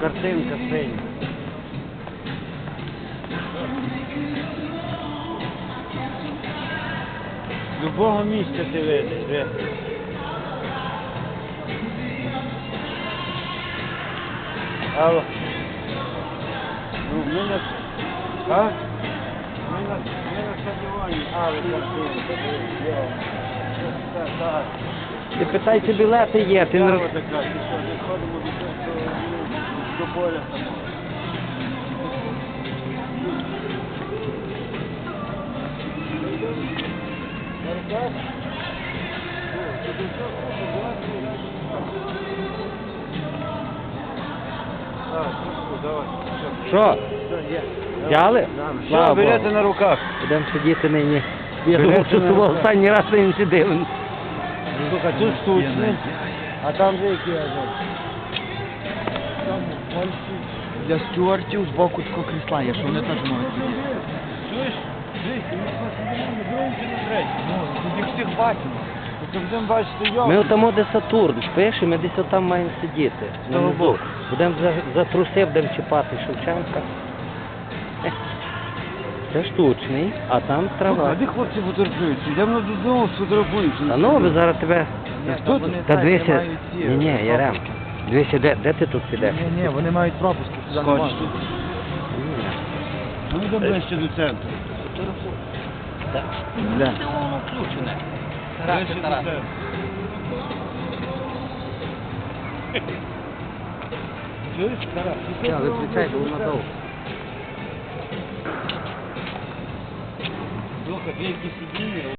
Картинка синя. Любого місця ти видиш. Алло. Ну, ми на... А? Ми на, стадіоні, а, ви картинка, йо. Так. Ти питайся, білети є, ти не роз- що, ходимо до, поля самого. Що? Взяли? Слава Все, берете на руках. Будемо сидіти нині. Я думав, що на того останній раз не сидив. Слухай, тут штучний, а там же які азот. Для стюартів з боку такого крісла є, що вони теж можуть сидіти. Чуєш? Дивіться, ми посидимо чи на третьому. Ну, тут їх всіх бачимо. Тобто будемо бачити його. Ми отамо, де Сатурн, пише, ми десь отам маємо сидіти. Того боку. Будемо за, за труси будемо чіпати Шевченка. Це штучний, а там А трава. де хлопці фотографуються? Йдемо додому, сфотографуються. Та ну, ви зараз тебе... Тут Та дивися, ні, ні, Ярем. Дивися, де, де ти тут підеш? Ні, ні, вони мають пропуски. Скотч тут. Ну, йдемо ближче до центру. Бля. Ближче до центру. Чуєш, Тарас? Я, виключай, бо воно довго. Слухай, две сидіння,